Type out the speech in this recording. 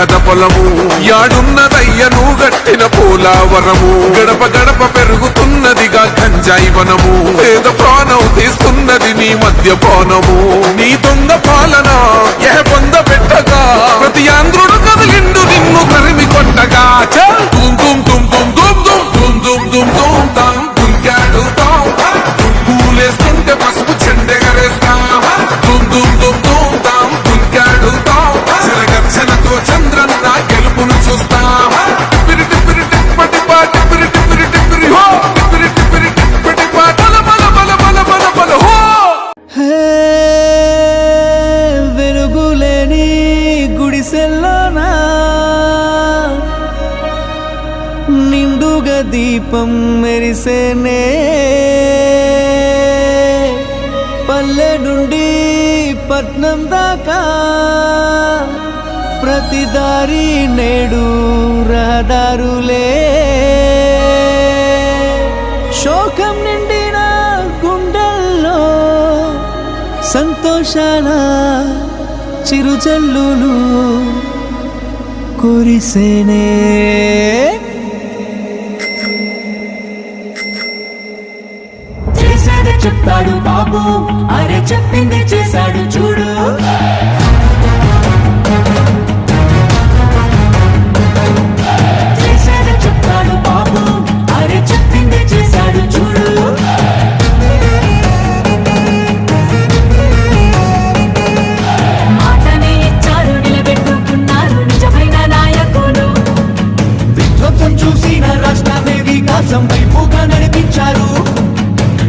కథ పొలము. యాడున్నదయ్యను గట్టిన పోలావరము. గడప గడప పెరుగుతున్నదిగా గంజాయి వనము. పేద ప్రాణం తీస్తున్నది నీ మధ్య పానము నీ దొంగ పాలన ఎహ పొంద పెట్టగా ప్రతి ఆంధ్రుడు కదిలిండు నిన్ను తరిమి కొట్టగా. నిండుగా దీపం మెరిసేనే. పల్లె నుండి పట్నం దాకా ప్రతి దారి నేడు రహదారులే. శోకం నిండిన గుండెల్లో సంతోషాల చిరుజల్లులు కురిసేనే. చెప్తాడు బాబు. అరే చెప్పింది చేశాడు చూడు. చేశాడే చెప్తాడు బాబు. అరే చెప్పింది చేశాడు చూడు. మాటనే ఇచ్చారు నిలబెట్టుకున్నారు నిజమైన నాయకులు. విధ్వంసం చూసిన రాష్ట్రమే వికాసం వైపుగా నడిపించారు.